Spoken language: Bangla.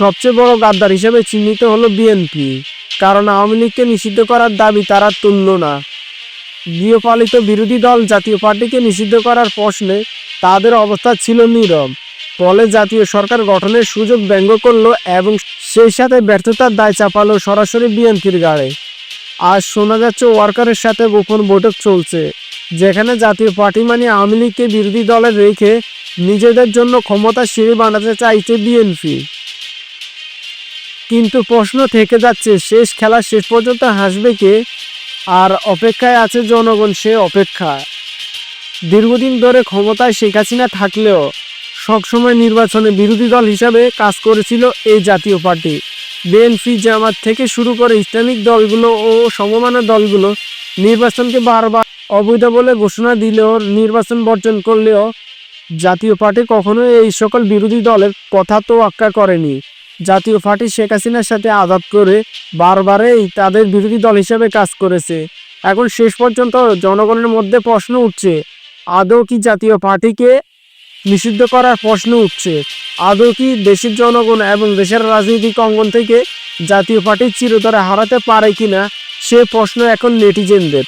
সবচেয়ে বড় গাদ্দার হিসেবে চিহ্নিত হলো বিএনপি কারণ আওয়ামী লীগকে নিষিদ্ধ করার দাবি তারা তুলল না। গৃহপালিত বিরোধী দল জাতীয় পার্টিকে নিষিদ্ধ করার প্রশ্নে তাদের অবস্থা ছিল নীরব, ফলে জাতীয় সরকার গঠনের সুযোগ ব্যঙ্গ করল এবং সেই সাথে ব্যর্থতার দায় চাপালো সরাসরি বিএনপির গাড়ে। আজ শোনা যাচ্ছে ওয়ার্কারের সাথে গোপন বৈঠক চলছে, যেখানে জাতীয় পার্টি মানে আওয়ামী লীগকে বিরোধী দলে রেখে নিজেদের জন্য ক্ষমতা সিঁড়ি বানাতে চাইছে বিএনপি কিন্তু প্রশ্ন থেকে যাচ্ছে, শেষ খেলা শেষ পর্যন্ত হাসবে কে? আর অপেক্ষায় আছে জনগণ, সে অপেক্ষা। দীর্ঘদিন ধরে ক্ষমতায় শেখ হাসিনা থাকলেও সবসময় নির্বাচনে বিরোধী দল হিসাবে কাজ করেছিল এই জাতীয় পার্টি। বিএনপি জামাত থেকে শুরু করে ইসলামিক দলগুলো ও সমমানের দলগুলো নির্বাচনকে বারবার অবৈধ বলে ঘোষণা দিলেও, নির্বাচন বর্জন করলেও জাতীয় পার্টি কখনো এই সকল বিরোধী দলের কথা তো আক্কা করেনি। জাতীয় পার্টি শেখ হাসিনার সাথে আঘাত করে বারবারেই তাদের বিরোধী দল হিসেবে কাজ করেছে। এখন শেষ পর্যন্ত জনগণের মধ্যে প্রশ্ন উঠছে, আদৌ কি জাতীয় পার্টিকে নিষিদ্ধ করার প্রশ্ন উঠছে? আদৌ কি দেশের জনগণ এবং দেশের রাজনৈতিক অঙ্গন থেকে জাতীয় পার্টি চিরতরে হারাতে পারে কিনা, সে প্রশ্ন এখন নেটিজেনদের।